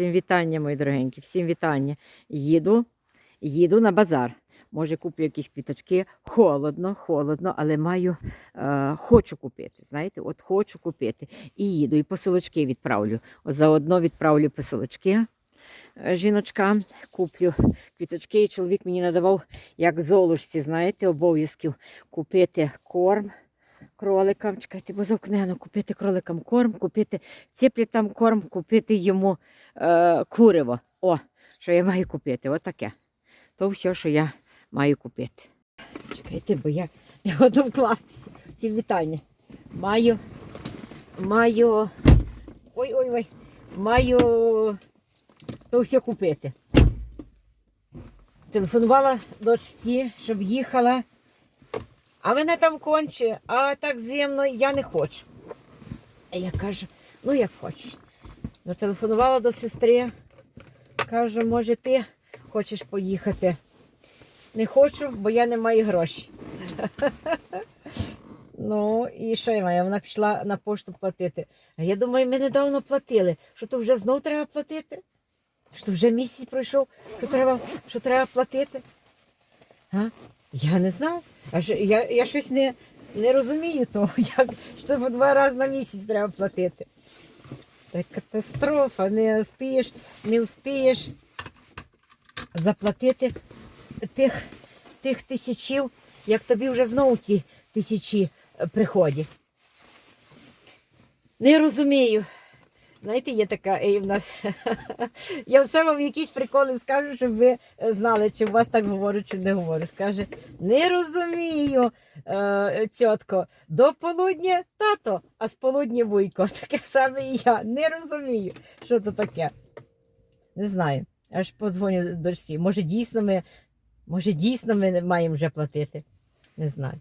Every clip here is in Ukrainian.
Всім вітання, мої дорогенькі, всім вітання. Їду, їду на базар. Може, куплю якісь квіточки. Холодно, холодно, але маю, е, хочу купити. Знаєте, от хочу купити. І їду, і посилочки відправлю. От заодно відправлю посилочки е, жіночкам, куплю квіточки. І чоловік мені надавав, як золушці, знаєте, обов'язків купити корм кроликам. Чекайте, бо завкнено, купити кроликам корм, купити там корм, купити йому е, куриво. О, що я маю купити. Отаке. То все, що я маю купити. Чекайте, бо я не готов вкластися. Всім вітання. Маю, маю. Ой-ой-ой. Маю то все купити. Телефонувала дочці, щоб їхала. А мене там конче, а так зимно я не хочу. А я кажу, ну як хочеш. Зателефонувала до сестри. Кажу, може, ти хочеш поїхати? Не хочу, бо я не маю грошей. Ну, і що я маю? Вона пішла на пошту платити. А я думаю, ми недавно платили. Що то вже знов треба платити? Що вже місяць пройшов, що треба, що треба платити? А? Я не знаю. А що, я, я щось не, не розумію того, як що по два рази на місяць треба платити. Це катастрофа, не успієш, не успієш заплатити тих, тих тисячів, як тобі вже знову ті тисячі е, приходять. Не розумію. Знаєте, є така е, в нас. Я все вам якісь приколи скажу, щоб ви е, знали, чи у вас так говорять, чи не говорять. Скаже, не розумію, е, цьотко, до полудня тато, а з полудня вуйко. Таке саме і я. Не розумію, що це таке. Не знаю. Аж подзвоню дочці. Може, дійсно ми, може, дійсно ми маємо вже платити. Не знаю.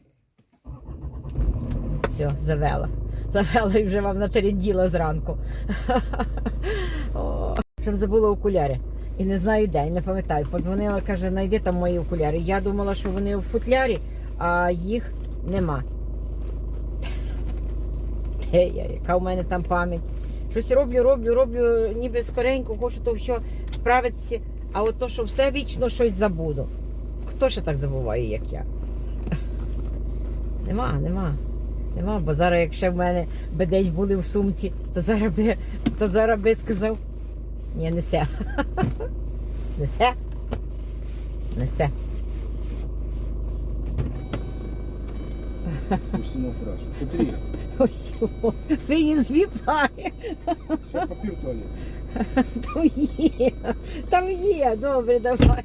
Все, завела. Завела і вже вам натеренділа зранку. Щоб забула окуляри. І не знаю де, не пам'ятаю. Подзвонила, каже, знайди там мої окуляри. Я думала, що вони у футлярі, а їх нема. Ей, яка в мене там пам'ять. Щось роблю, роблю, роблю, ніби скоренько, хочу то все справитися, а от то, що все вічно щось забуду. Хто ще так забуває, як я? Нема, нема. Нема, бо зараз, якщо в мене би десь були в сумці, то зараз би, то зараз би сказав. Ні, несе. Несе. Несе. Усіна страшно. Котрі? Ось. Він звіпає. Ще папір туалет. Там є. Там є. Добре, давай.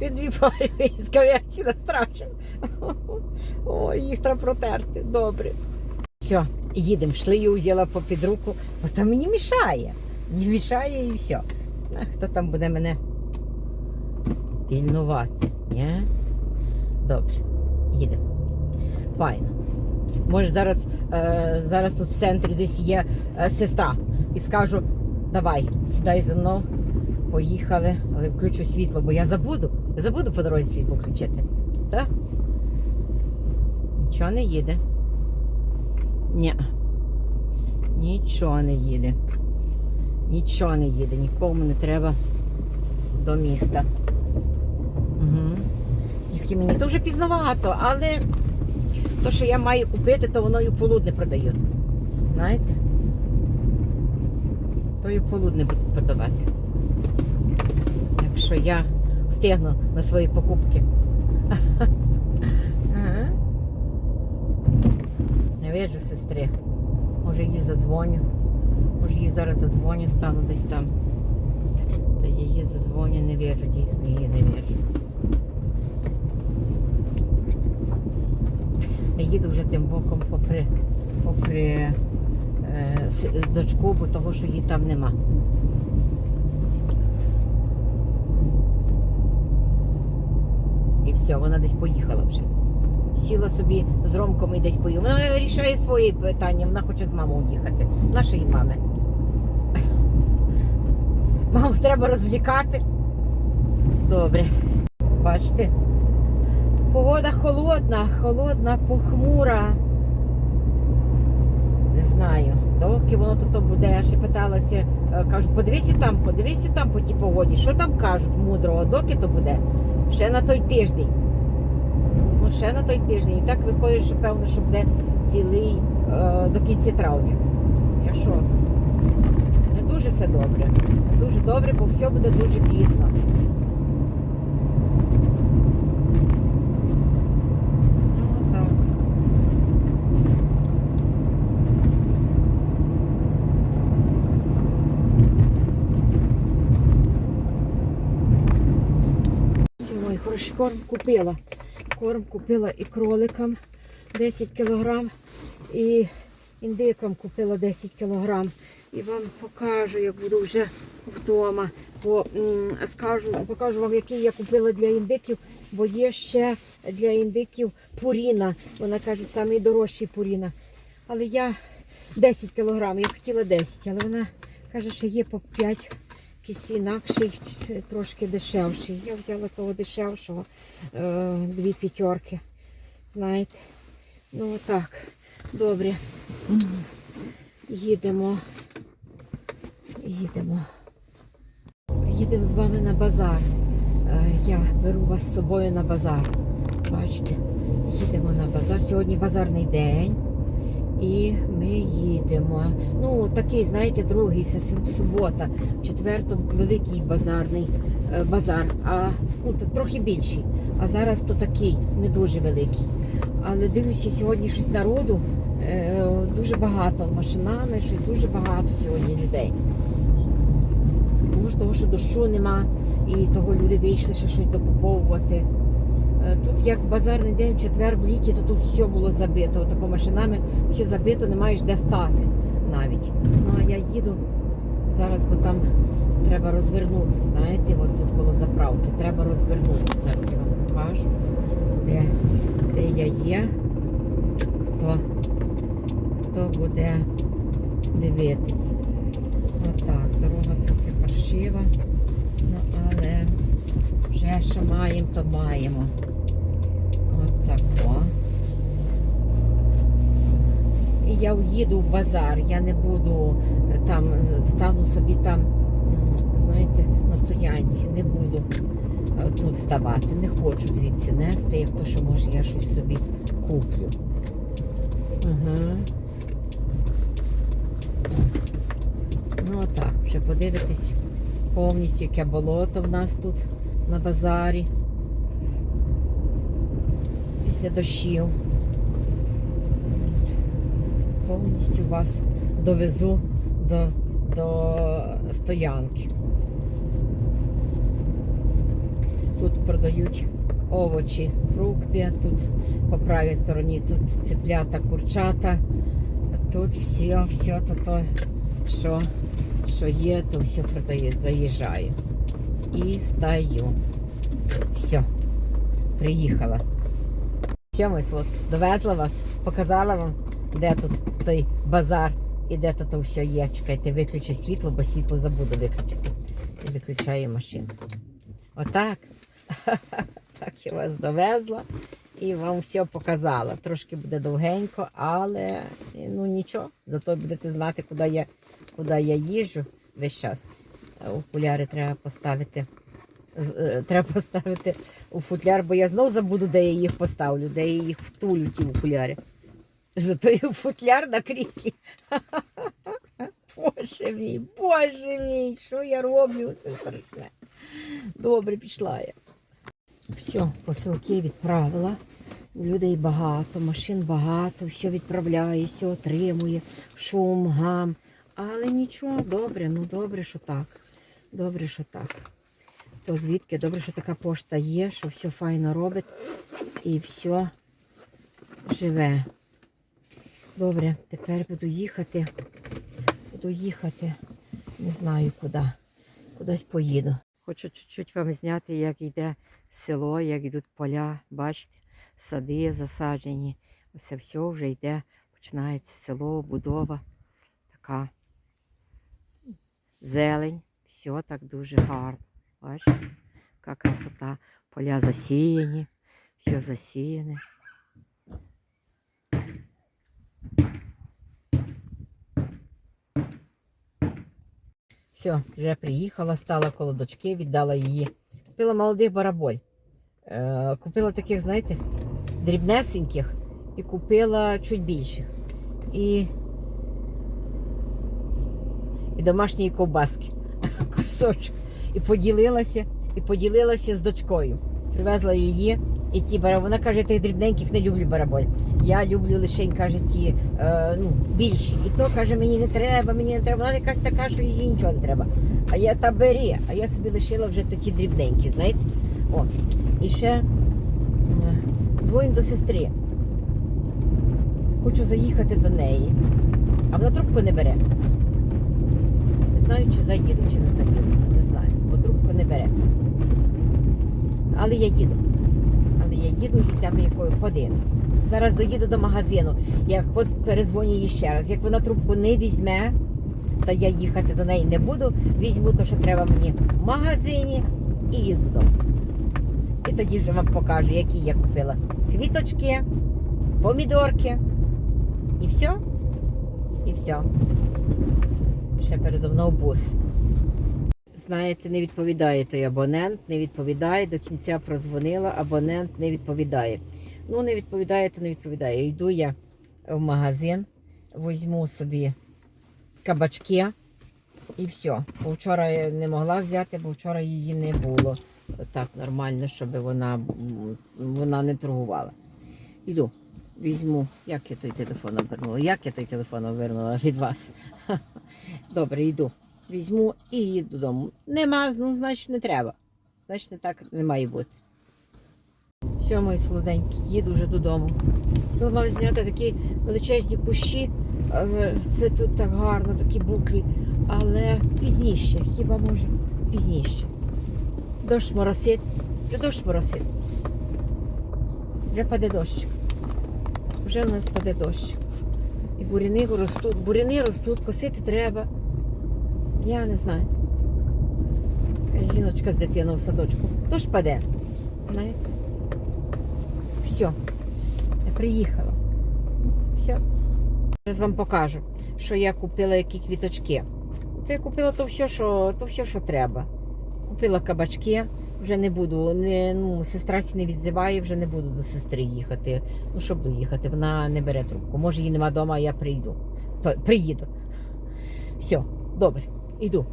Він дві пари скав'яці на страшно. Ой, їх треба протерти. Добре. Все, їдемо. Шлею взяла попід руку, бо там мені мішає. Мені мішає і все. А хто там буде мене пільнувати? Ні? Добре, їдемо. Файно. Може зараз, е, зараз тут в центрі десь є е, сестра. І скажу, давай, сідай зі мною, поїхали, але включу світло, бо я забуду. Забуду по дорозі світло включити. Так? Нічого не їде. Ні. Нічого не їде. Нічого не їде, нікому не треба до міста. Угу. Тільки мені дуже пізновато, але то, що я маю купити, то воно і полудне продають. Знаєте? То і полудне будуть продавати. Я встигну на свої покупки. Ага. Не вижу сестри. Може їй задзвоню. Може їй зараз задзвоню, стану десь там. Та її задзвоню, не вижу, дійсно її не вижу. Я їду вже тим боком попри, попри е, дочку, бо того, що її там нема. І все, вона десь поїхала вже. Сіла собі з Ромком і десь поїхала. Вона вирішує свої питання, вона хоче з мамою їхати. Нашої мами. Маму треба розвлікати. Добре. Бачите? Погода холодна, холодна, похмура. Не знаю. доки воно тут буде. Я ще питалася, е, кажу, подивися там, подивися там по тій погоді. Що там кажуть мудрого, доки то буде? Ще на той тиждень. Ну, ще на той тиждень. І так виходить, що певно, що буде цілий е, до кінця травня. Я що? Не дуже все добре. Не дуже добре, бо все буде дуже пізно. Ну, так. Хороший корм купила. Корм купила і кроликам 10 кілограм, і індикам купила 10 кілограм. І вам покажу, як буду вже вдома. Бо скажу, покажу вам, який я купила для індиків, бо є ще для індиків пуріна. Вона каже, найдорожчий пуріна. Але я 10 кілограм, я хотіла 10, але вона каже, що є по 5 якийсь інакший, трошки дешевший. Я взяла того дешевшого, е, дві п'ятерки. Знаєте. Ну отак. Добре. Їдемо. Їдемо. Їдемо з вами на базар. Е, Я беру вас з собою на базар. Бачите, їдемо на базар. Сьогодні базарний день. І ми їдемо. Ну, такий, знаєте, другий, субота. В великий базарний е, базар, а ну, трохи більший. А зараз то такий, не дуже великий. Але дивлюся, сьогодні щось народу е, дуже багато машинами, щось дуже багато сьогодні людей. Може, того, що дощу нема, і того люди вийшли ще щось докуповувати. Е, Тут як базарний день, в четвер в літі, то тут все було забито. Отако машинами все забито, не маєш де стати навіть. Ну а я їду зараз, бо там треба розвернути, знаєте, от тут коло заправки. Треба розвернути. Зараз я вам покажу, де, де я є, хто, хто буде дивитись. Отак, дорога трохи паршива, ну але вже що маємо, то маємо. Отако. І я уїду в базар, я не буду е, там, е, стану собі там, знаєте, на стоянці, не буду е, тут ставати. Не хочу звідси нести, як то, що може я щось собі куплю. Ага. Ну отак, вже подивитись повністю, яке болото в нас тут на базарі. Після дощів. Повністю вас довезу до, до стоянки. Тут продають овочі, фрукти, тут по правій стороні тут цеплята, курчата. Тут все, все то, то що, що є, то все продають. Заїжджаю. І стаю. Все, приїхала. Все, мой довезла вас, показала вам, де тут той базар і де тут все є. Чекайте, виключу світло, бо світло забуду виключити. І виключаю машину. Отак. Так я вас довезла і вам все показала. Трошки буде довгенько, але ну нічого. Зато будете знати, куди я, куди я їжджу весь час. Окуляри треба поставити. Е, Треба поставити у футляр, бо я знов забуду, де я їх поставлю, де я їх втулю, ті окуляри. Зато і футляр на кріслі. Боже мій, боже мій, що я роблю? Все страшне. Добре, пішла я. Все, посилки відправила. Людей багато, машин багато, все відправляє, все отримує, шум, гам. Але нічого, добре, ну добре, що так. Добре, що так. То звідки? Добре, що така пошта є, що все файно робить і все живе. Добре, тепер буду їхати. Буду їхати. Не знаю куди. Кудись поїду. Хочу чуть-чуть вам зняти, як йде село, як йдуть поля. Бачите, сади засаджені. Оце все вже йде, починається село, будова. Така зелень. Все так дуже гарно. Бачите, яка красота. Поля засіяні, все засіяне. Все, вже приїхала, стала коло дочки, віддала її. Купила молодих бараболь. Е, купила таких, знаєте, дрібнесеньких і купила чуть більших. І, і домашньої ковбаски. Кусочок. І поділилася, і поділилася з дочкою. Привезла її. І ті бара, вона каже, тих дрібненьких не люблю бараболь. Я люблю лише, каже, ті е, ну, більші. І то каже, мені не треба, мені не треба. Вона якась така, що їй нічого не треба. А я та бері, а я собі лишила вже ті дрібненькі, знаєте? О. І ще е, дзвоню до сестри. Хочу заїхати до неї. А вона трубку не бере. Не знаю, чи заїду, чи не заїду. Не бере. Але я їду. Але я їду і там якою подивимось. Зараз доїду до магазину. По- перезвоню їй ще раз. Як вона трубку не візьме, то я їхати до неї не буду. Візьму те, що треба мені в магазині і їду додому. І тоді вже вам покажу, які я купила квіточки, помідорки. І все. І все. Ще передо мною бус. Знаєте, не відповідає той абонент, не відповідає, до кінця продзвонила, абонент не відповідає. Ну, не відповідає, то не відповідає. Йду я в магазин, візьму собі кабачки і все. Бо вчора я не могла взяти, бо вчора її не було так нормально, щоб вона, вона не торгувала. Йду, візьму, як я той телефон обернула, як я той телефон обернула від вас. Добре, йду. Візьму і їду додому. Нема, ну, значить, не треба. Значить, не так не має бути. Все, мої солоденькі, їду вже додому. Тут мав зняти такі величезні кущі, е, цвітуть так гарно, такі буклі, але пізніше, хіба може пізніше. Дощ моросить, вже дощ моросить. Вже паде дощ. Вже в нас паде дощ. І буряни ростуть, буряни ростуть, косити треба. Я не знаю. Жіночка з дитиною в садочку. Дощ паде. Все. Я приїхала. Все. Зараз вам покажу, що я купила які квіточки. То я купила то все, що, то все, що треба. Купила кабачки, вже не буду. Не, ну, сестра не відзиває, вже не буду до сестри їхати. Ну, щоб доїхати, вона не бере трубку. Може, її нема вдома, а я прийду. То, приїду. Все, добре, йду.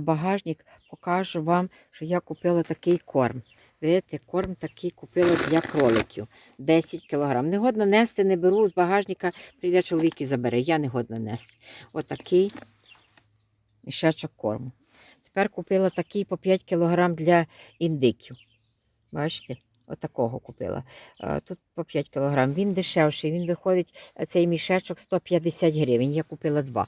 Багажник покажу вам, що я купила такий корм. Видите, корм такий купила для кроликів. 10 кг. Не годна нести, не беру з багажника, прийде чоловік і забере. Я не годна нести. Отакий мішечок корму. Тепер купила такий по 5 кг для індиків. Бачите? Отакого купила. Е, Тут по 5 кг. Він дешевший, він виходить, цей мішечок 150 гривень. Я купила два.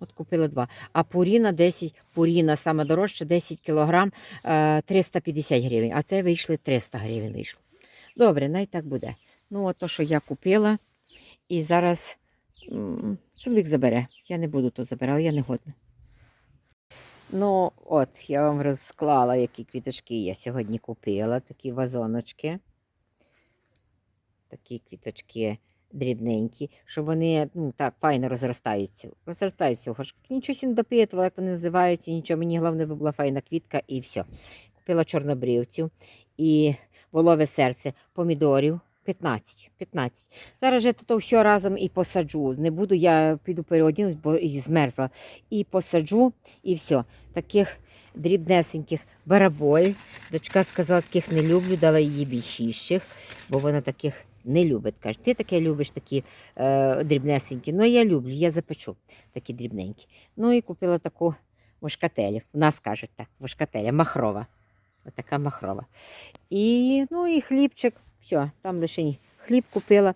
От купила два. А пуріна 10, пуріна саме дорожча, 10 кг, е, 350 гривень. А це вийшли 300 гривень вийшло. Добре, най так буде. Ну, от то, що я купила. І зараз чоловік забере. Я не буду то забирати, я не годна. Ну, от, я вам розклала, які квіточки я сьогодні купила. Такі вазоночки. Такі квіточки дрібненькі, що вони ну, так файно розростаються. Розростаються у. Нічого не допитувала, як вони називаються, нічого. Мені головне, була файна квітка і все. Купила чорнобрівців і волове серце помідорів. 15. 15. Зараз же то все разом і посаджу. Не буду, я піду переодінусь, бо і змерзла. І посаджу, і все. Таких дрібнесеньких бараболь. Дочка сказала, таких не люблю, дала її більшіших, бо вона таких не любить. Каже, ти таке любиш, такі е, дрібнесенькі. Ну, я люблю, я запечу такі дрібненькі. Ну і купила таку мушкателю. У нас кажуть так, мушкателя, махрова. Отака махрова. І, ну, і хлібчик. Все, там лише. Хліб купила,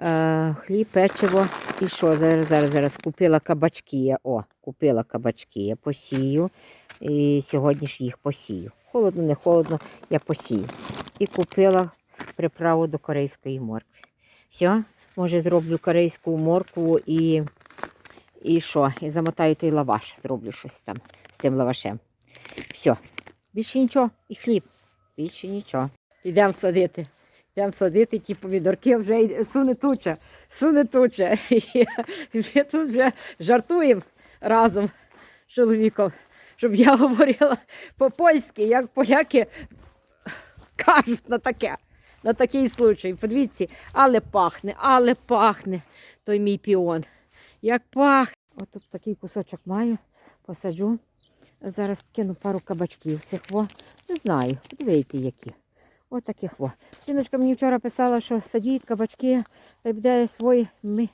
е, хліб, печиво. І що? Зараз, зараз, зараз купила кабачки. я. О, купила кабачки, я посію. І сьогодні ж їх посію. Холодно, не холодно, я посію. І купила приправу до корейської моркви. Все, може зроблю корейську моркву і, і що? І замотаю той лаваш, зроблю щось там з тим лавашем. Все. Більше нічого. І хліб. Більше нічого. Йдемо садити. Йдемо садити ті помідорки, вже суне туча, суне туча. І Ми тут вже жартуємо разом. з чоловіком, щоб я говорила по-польськи, як поляки кажуть на таке, на такий случай. Подивіться, але пахне, але пахне той мій піон. Як пахне. От тут такий кусочок маю, посаджу. Зараз кину пару кабачків. Цих во. Не знаю, подивіться які. От таких во. Жіночка мені вчора писала, що садіть кабачки, та буде свої. Ми,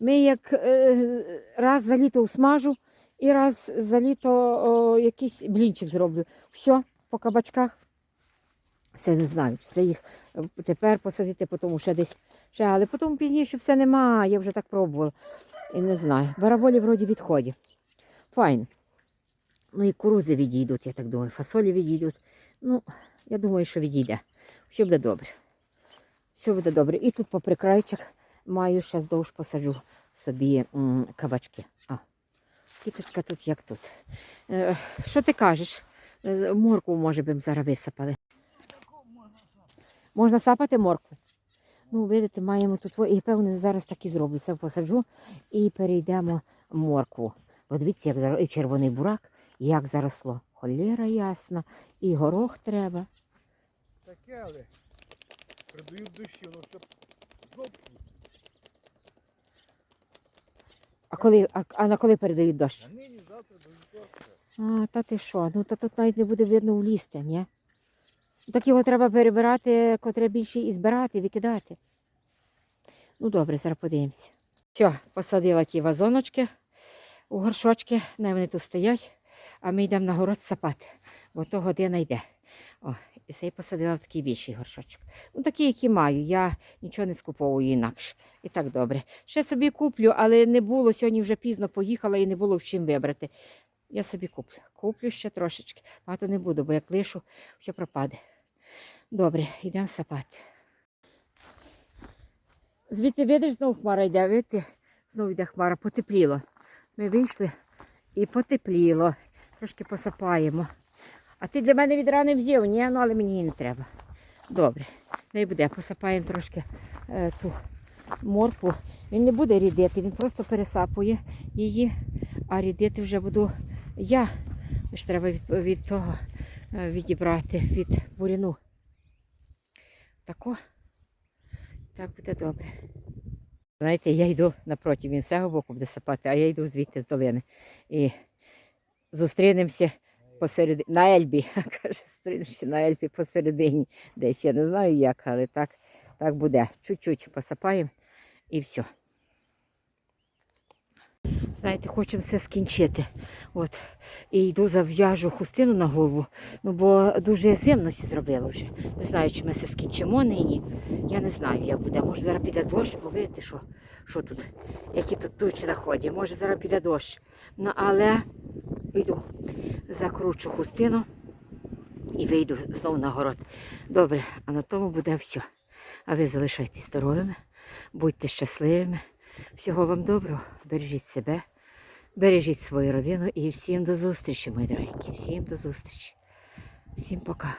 ми як е, раз за літо усмажу і раз за літо о, якийсь блінчик зроблю. Все, по кабачках. Все не знаю, чи це їх е, тепер посадити, потім ще десь. Ще, але потім пізніше все немає, я вже так пробувала. І не знаю. Бараболі вроді відходять. Файно. Ну і курузи відійдуть, я так думаю. Фасолі відійдуть. Ну, я думаю, що відійде. Все буде добре. Все буде добре. І тут попри крайчик маю ще здовж посаджу собі м, кабачки. А, кіточка тут як тут. Е, що ти кажеш? Е, Моркву, може, б зараз висипали. Можна сапати моркву? Ну, видите, маємо тут, і певне, зараз так і зроблю. Все посаджу і перейдемо моркву. Бо дивіться, як зараз, і червоний бурак, як заросло. Холєра ясна, і горох треба. Таке, але придають дощі, воно все знов. А коли, а, а на коли передають дощ? А нині, завтра, до вівторка. А, та ти що? Ну та тут навіть не буде видно влізти, ні? Так його треба перебирати, котре більше і збирати, викидати. Ну добре, зараз подивимося. Все, посадила ті вазоночки у горшочки, не вони тут стоять, а ми йдемо на город сапати, бо то година йде. О, і цей посадила в такий більший горшочок. Ну, такі, які маю. Я нічого не скуповую інакше. І так добре. Ще собі куплю, але не було, сьогодні вже пізно поїхала і не було в чим вибрати. Я собі куплю. Куплю ще трошечки. Багато не буду, бо як лишу, все пропаде. Добре, йдемо сапати. Звідти видиш, знову хмара йде, видите? Знову йде хмара, потепліло. Ми вийшли і потепліло. Трошки посапаємо. А ти для мене від рани взяв, ні, ну але мені і не треба. Добре, не буде. Посапаємо трошки е, ту моркву. Він не буде рідити, він просто пересапує її, а рідити вже буду я. Ж треба від, від того е, відібрати від буряну. Тако. Так буде добре. Знаєте, я йду напроти, він з цього боку буде сапати, а я йду звідти з долини. І зустрінемося посередині. На Ельбі. Каже, зустрінемося на Ельбі посередині. Десь я не знаю як, але так, так буде. Чуть-чуть посапаємо і все. Знаєте, хочемо все скінчити. От. І йду зав'яжу хустину на голову, ну бо дуже зимності зробила вже. Не знаю, чи ми все скінчимо нині. Я не знаю, як буде. Може зараз піде дощ, бо видите, що, що тут, які тут тучі находять. Може зараз піде дощ. Ну, але йду, закручу хустину і вийду знову на город. Добре, а на тому буде все. А ви залишайтесь здоровими, будьте щасливими. Всього вам доброго, бережіть себе, бережіть свою родину і всім до зустрічі, мої дорогенькі. Всім до зустрічі. Всім пока.